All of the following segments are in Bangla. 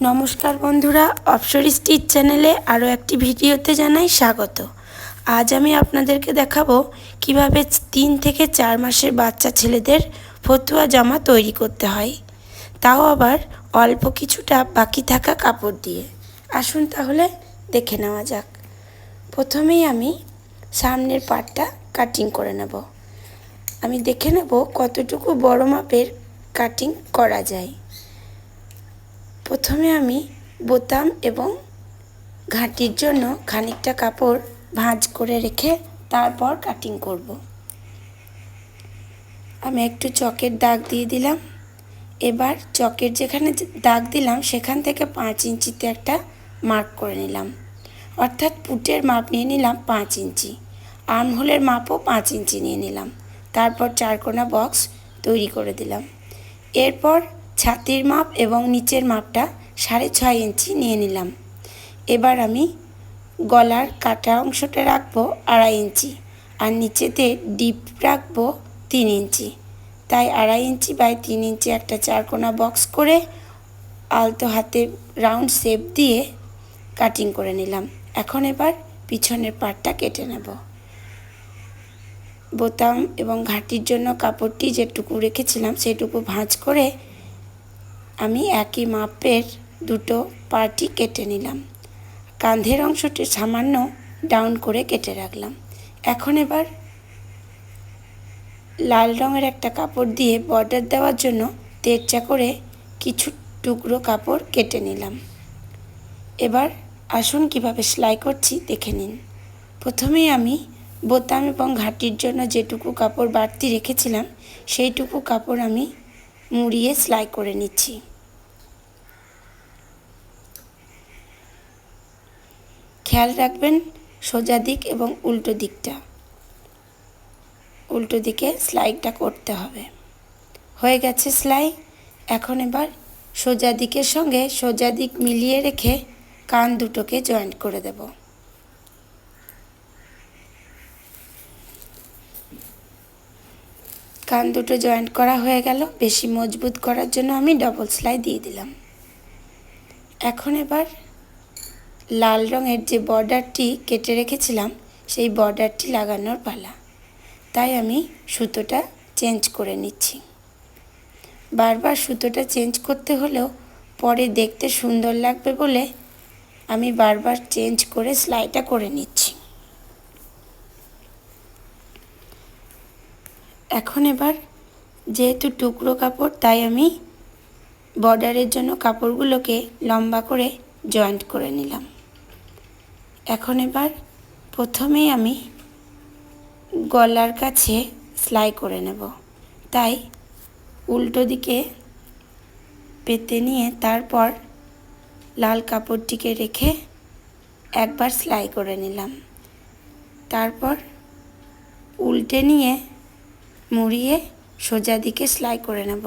নমস্কার বন্ধুরা অপসরি স্টিচ চ্যানেলে আরও একটি ভিডিওতে জানাই স্বাগত। আজ আমি আপনাদেরকে দেখাবো কীভাবে তিন থেকে চার মাসের বাচ্চা ছেলেদের ফতুয়া জামা তৈরি করতে হয়। তাও আবার অল্প কিছুটা বাকি থাকা কাপড় দিয়ে। আসুন তাহলে দেখে নেওয়া যাক। প্রথমেই আমি সামনের পাটটা কাটিং করে নেব। আমি দেখে নেব কতটুকু বড় মাপের কাটিং করা যায়। প্রথমে আমি বোতাম এবং ঘাঁটির জন্য খানিকটা কাপড় ভাঁজ করে রেখে তারপর কাটিং করব। আমি একটু চকের দাগ দিয়ে দিলাম। এবার চকের যেখানে দাগ দিলাম, সেখান থেকে পাঁচ ইঞ্চিতে একটা মার্ক করে নিলাম। অর্থাৎ পুটের মাপ নিয়ে নিলাম পাঁচ ইঞ্চি। আর্মহোলের মাপও পাঁচ ইঞ্চি নিয়ে নিলাম। তারপর চারকোনা বক্স তৈরি করে দিলাম। এরপর ছাতির মাপ এবং নিচের মাপটা সাড়ে ছয় ইঞ্চি নিয়ে নিলাম। এবার আমি গলার কাটা অংশটা রাখব আড়াই ইঞ্চি আর নিচেতে ডিপ রাখব তিন ইঞ্চি। তাই আড়াই ইঞ্চি বাই তিন ইঞ্চি একটা চারকোনা বক্স করে আলতো হাতে রাউন্ড শেপ দিয়ে কাটিং করে নিলাম। এখন এবার পিছনের পাটটা কেটে নেব। বোতাম এবং ঘাটির জন্য কাপড়টি যেটুকু রেখেছিলাম সেটুকু ভাঁজ করে আমি একই মাপের দুটো পার্টি কেটে নিলাম। কাঁধের অংশটি সামান্য ডাউন করে কেটে রাখলাম। এখন এবার লাল রঙের একটা কাপড় দিয়ে বর্ডার দেওয়ার জন্য তেরচা করে কিছু টুকরো কাপড় কেটে নিলাম। এবার আসুন কীভাবে সেলাই করছি দেখে নিন। প্রথমেই আমি বোতাম এবং ঘাটির জন্য যেটুকু কাপড় বাড়তি রেখেছিলাম, সেইটুকু কাপড় আমি মুড়িয়ে সেলাই করে নিচ্ছি। খেয়াল রাখবেন, সোজা দিক এবং উল্টো দিকটা। উল্টো দিকে সেলাইটা করতে হবে। হয়ে গেছে সেলাই। এখন এবার সোজা দিকের সঙ্গে সোজা দিক মিলিয়ে রেখে কান দুটোকে জয়েন্ট করে দেব। কান দুটো জয়েন্ট করা হয়ে গেল। বেশি মজবুত করার জন্য আমি ডবল সেলাই দিয়ে দিলাম। এখন এবার লাল রঙের যে বর্ডারটি কেটে রেখেছিলাম, সেই বর্ডারটি লাগানোর পালা। তাই আমি সুতোটা চেঞ্জ করে নিচ্ছি। বারবার সুতোটা চেঞ্জ করতে হলেও পরে দেখতে সুন্দর লাগবে বলে আমি বারবার চেঞ্জ করে সেলাইটা করে নিচ্ছি। এখন এবার যেহেতু টুকরো কাপড়, তাই আমি বর্ডারের জন্য কাপড়গুলোকে লম্বা করে জয়েন্ট করে নিলাম। এখন এবার প্রথমেই আমি গলার কাছে সেলাই করে নেব। তাই উল্টো দিকে পেতে নিয়ে তারপর লাল কাপড়টিকে রেখে একবার সেলাই করে নিলাম। তারপর উল্টে নিয়ে মুড়িয়ে সোজা দিকে সেলাই করে নেব।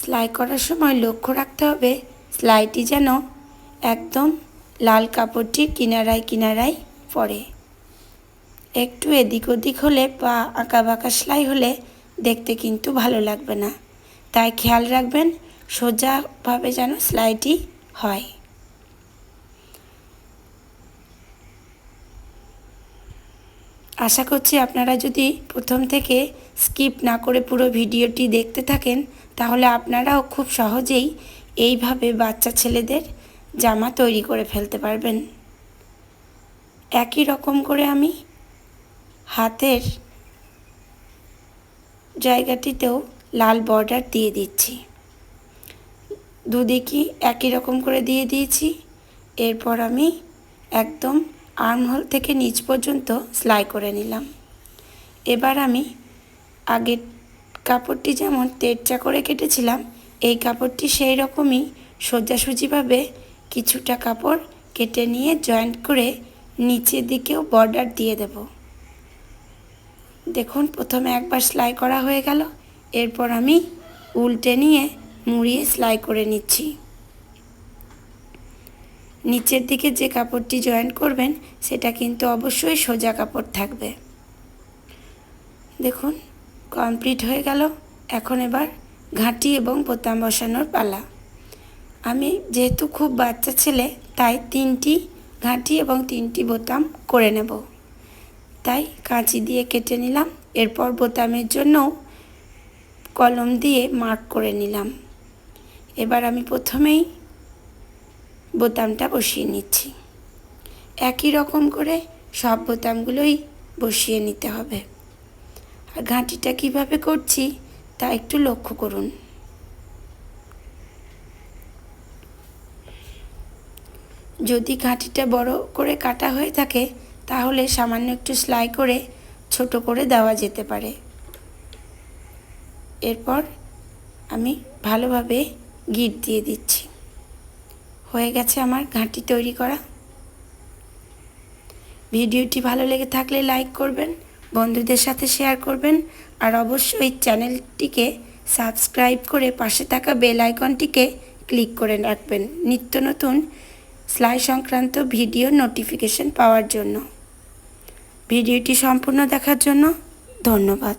সেলাই করার সময় লক্ষ্য রাখতে হবে, সেলাইটি যেন একদম লাল কাপড়টির কিনারায় কিনারায় পড়ে। একটু এদিক ওদিক হলে বা আঁকা বাঁকা সেলাই হলে দেখতে কিন্তু ভালো লাগবে না। তাই খেয়াল রাখবেন, সোজাভাবে যেন সেলাইটি হয়। আশা করছি আপনারা যদি প্রথম থেকে স্কিপ না করে পুরো ভিডিওটি দেখতে থাকেন, তাহলে আপনারাও খুব সহজেই এইভাবে বাচ্চা ছেলেদের জামা তৈরি করে ফেলতে পারবেন। একই রকম করে আমি হাতের জায়গাটিতেও লাল বর্ডার দিয়ে দিচ্ছি। দুদিকই একই রকম করে দিয়ে দিয়েছি। এরপর আমি একদম আর্মহোল থেকে নিচ পর্যন্ত সেলাই করে নিলাম। এবার আমি আগের কাপড়টি যেমন তেরচা করে কেটেছিলাম, এই কাপড়টি সেই রকমই সোজাসুজিভাবে কিছুটা কাপড় কেটে নিয়ে জয়েন্ট করে নিচের দিকেও বর্ডার দিয়ে দেব। দেখুন, প্রথমে একবার সেলাই করা হয়ে গেল, এরপর আমি উল্টে নিয়ে মুড়িয়ে সেলাই করে নিচ্ছি। নিচের দিকে যে কাপড়টি জয়েন্ট করবেন, সেটা কিন্তু অবশ্যই সোজা কাপড় থাকবে। দেখুন, কমপ্লিট হয়ে গেল। এখন এবার ঘাঁটি এবং বোতাম বসানোর পালা। আমি যেহেতু খুব বাচ্চা ছেলে, তাই তিনটি ঘাঁটি এবং তিনটি বোতাম করে নেব। তাই কাঁচি দিয়ে কেটে নিলাম। এরপর বোতামের জন্য কলম দিয়ে মার্ক করে নিলাম। এবার আমি প্রথমেই বোতামটা বসিয়ে নিচ্ছি। একই রকম করে সব বোতামগুলোই বসিয়ে নিতে হবে। আর ঘাঁটিটা কীভাবে করছি তা একটু লক্ষ্য করুন। যদি ঘাঁটিটা বড় করে কাটা হয়ে থাকে, তাহলে সামান্য একটু সেলাই করে ছোট করে দেওয়া যেতে পারে। এরপর আমি ভালোভাবে গিট দিয়ে দিচ্ছি। হয়ে গেছে আমার ঘাঁটি তৈরি করা। ভিডিওটি ভালো লেগে থাকলে লাইক করবেন, বন্ধুদের সাথে শেয়ার করবেন, আর অবশ্যই চ্যানেলটিকে সাবস্ক্রাইব করে পাশে থাকা বেল আইকনটিকে ক্লিক করে রাখবেন নিত্য নতুন সেলাই সংক্রান্ত ভিডিও নোটিফিকেশন পাওয়ার জন্য। ভিডিওটি সম্পূর্ণ দেখার জন্য ধন্যবাদ।